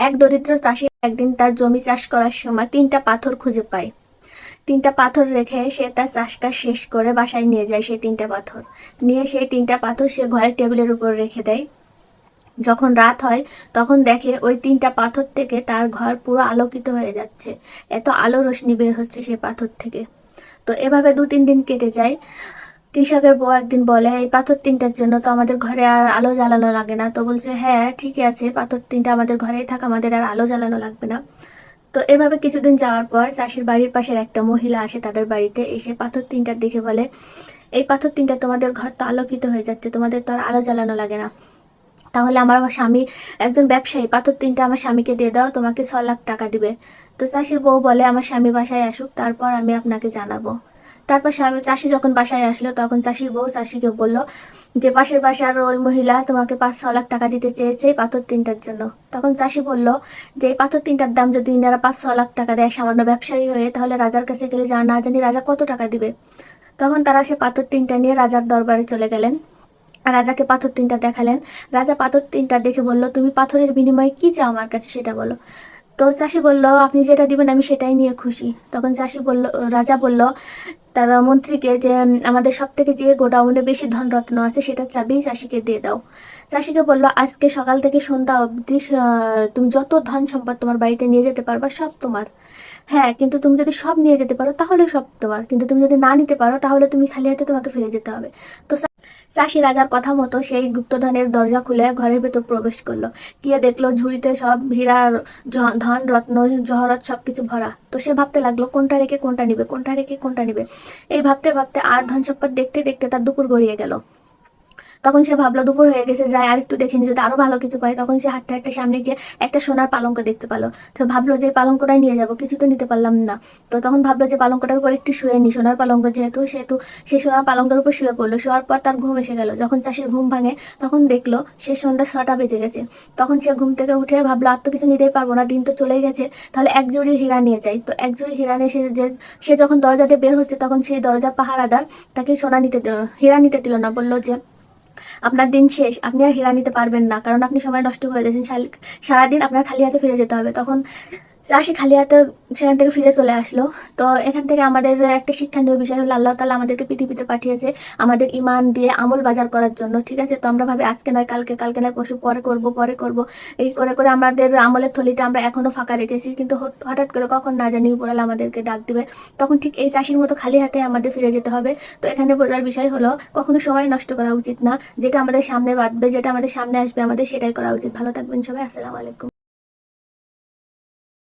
এক দরিদ্র চাষি একদিন তার জমি চাষ করার সময় তিনটা পাথর খুঁজে পায়। তিনটা পাথর রেখে সে তার চাষ কাজ শেষ করে বাসায় নিয়ে যায় সেই তিনটা পাথর। নিয়ে সেই তিনটা পাথর সে ঘরের টেবিলের উপর রেখে দেয়। যখন রাত হয়, তখন দেখে ওই তিনটা পাথর থেকে তার ঘর পুরো আলোকিত হয়ে যাচ্ছে। এত আলো রশ্মি বের হচ্ছে সেই পাথর থেকে। তো এভাবে দু তিন দিন কেটে যায়। কৃষকের বউ একদিন বলে, এই পাথর তিনটার জন্য তো আমাদের ঘরে আর আলো জ্বালানো লাগে না। তো বলছে হ্যাঁ ঠিকই আছে, পাথর তিনটা আমাদের ঘরেই থাক, আমাদের আর আলো জ্বালানো লাগবে না। তো এভাবে কিছুদিন যাওয়ার পর চাষির বাড়ির পাশের একটা মহিলা আসে তাদের বাড়িতে, এসে পাথর তিনটা দেখে বলে, এই পাথর তিনটা তোমাদের ঘর তো আলোকিত হয়ে যাচ্ছে, তোমাদের তো আর আলো জ্বালানো লাগে না। তাহলে আমার আমার স্বামী একজন ব্যবসায়ী, পাথর তিনটা আমার স্বামীকে দিয়ে দাও, তোমাকে ছ লাখ টাকা দিবে। তো চাষির বউ বলে, আমার স্বামী বাসায় আসুক, তারপর আমি আপনাকে জানাব। তারপর স্বামী চাষি যখন বাসায় আসলো, তখন চাষির বউ চাষিকে বলল যে, পাশের বাসার ওই মহিলা তোমাকে পাঁচ ছ লাখ টাকা দিতে চেয়েছে এই পাথর তিনটার জন্য। তখন চাষি বলল যে, এই পাথর তিনটার দাম যদি ইনারা পাঁচ ছ লাখ টাকা দেয়, সামান্য ব্যবসায়ী হয়ে, তাহলে রাজার কাছে গেলে যা না জানি রাজা কত টাকা দিবে? তখন তারা সে পাথর তিনটা নিয়ে রাজার দরবারে চলে গেলেন। রাজাকে পাথর তিনটা দেখালেন। রাজা পাথর তিনটা দেখে বলল, তুমি পাথরের বিনিময়ে কি চাও আমার কাছে সেটা বলো। তো চাষি বলল, আপনি যেটা দিবেন আমি সেটাই নিয়ে খুশি। তখন চাষি বলল, রাজা বলল, তারা মন্ত্রীকে যে আমাদের সব থেকে যে গোডাউনে বেশি ধনরত্ন আছে সেটা চাবি চাষিকে দিয়ে দাও। চাষিকে বলল, আজকে সকাল থেকে সন্ধ্যা অবধি তুমি যত ধন সম্পদ তোমার বাড়িতে নিয়ে যেতে পারবা সব তোমার। হ্যাঁ কিন্তু তুমি যদি সব নিয়ে যেতে পারো তাহলে সব তোমার, কিন্তু তুমি যদি না নিতে পারো তাহলে তুমি খালি হাতে তোমাকে ফিরে যেতে হবে। তো চাষি রাজার কথা মতো সেই গুপ্তধনের দরজা খুলে ঘরের ভেতর প্রবেশ করল। গিয়ে দেখল ঝুড়িতে সব হীরা ধন, রত্ন, জহরত সব কিছু ভরা। তো সে ভাবতে লাগল, কোনটা রেখে কোনটা নিবে, কোনটা রেখে কোনটা নিবে? এই ভাবতে ভাবতে আর ধন সম্পদ দেখতে দেখতে তার দুপুর গড়িয়ে গেল। তখন সে ভাবলো, দুপুর হয়ে গেছে যায় আর একটু দেখে যদি আরও ভালো কিছু পায় তখন সে হাঁটতে হাঁটতে সামনে গিয়ে একটা সোনার পালঙ্ক দেখতে পেল। তো ভাবলো যে, পালঙ্কটাই নিয়ে যাব, কিছু তো নিতে পারলাম না। তো তখন ভাবলো যে, পালঙ্কটার উপর একটু শুয়ে নি, সোনার পালঙ্ক যেহেতু, সেহেতু সে সোনার পালঙ্কের উপর শুয়ে পড়ল। শোয়ার পর তার ঘুম এসে গেল। যখন চাষের ঘুম ভাঙে, তখন দেখল সে সন্ধ্যা ছটা বেজে গেছে। তখন সে ঘুম থেকে উঠে ভাবলো, আর তো কিছু নিতেই পারব না, দিন তো চলেই গেছে। তাহলে এক জুড়ি হীরা নিয়ে যাই। তো এক জুড়ি হীরা নিয়ে সে যে, সে যখন দরজা দিয়ে বের হচ্ছে, তখন সেই দরজা পাহারাদার তাকে সোনা নিতে, হীরা নিতে দিল না। বলল যে আপনার দিন শেষ, আপনি আর হেরা নিতে পারবেন না, কারণ আপনি সময় নষ্ট করে দিয়েছেন সারাদিন আপনার খালি হাতে ফিরে যেতে হবে। তখন চাষি খালি হাতে সেখান থেকে ফিরে চলে আসলো। তো এখান থেকে আমাদের একটা শিক্ষণীয় বিষয় হলো, আল্লাহ তালা আমাদেরকে পৃথিবীতে পাঠিয়েছে আমাদের ইমান দিয়ে আমল বাজার করার জন্য। ঠিক আছে? তো আমরা ভাবে, আজকে নয়, কালকে কালকে নয় পশু পরে করব পরে করব। এই করে করে আমাদের আমলের থলিটা আমরা এখনও ফাঁকা রেখেছি। কিন্তু হঠাৎ করে কখন না জানি উপরালা আমাদেরকে ডাক দিবে। তখন ঠিক এই চাষির মতো খালি হাতে আমাদের ফিরে যেতে হবে। তো এখানে বোঝার বিষয় হলো, কখনো সময় নষ্ট করা উচিত না। যেটা আমাদের সামনে বাঁধবে, যেটা আমাদের সামনে আসবে, আমাদের সেটাই করা উচিত। ভালো থাকবেন সবাই, আসসালামু আলাইকুম।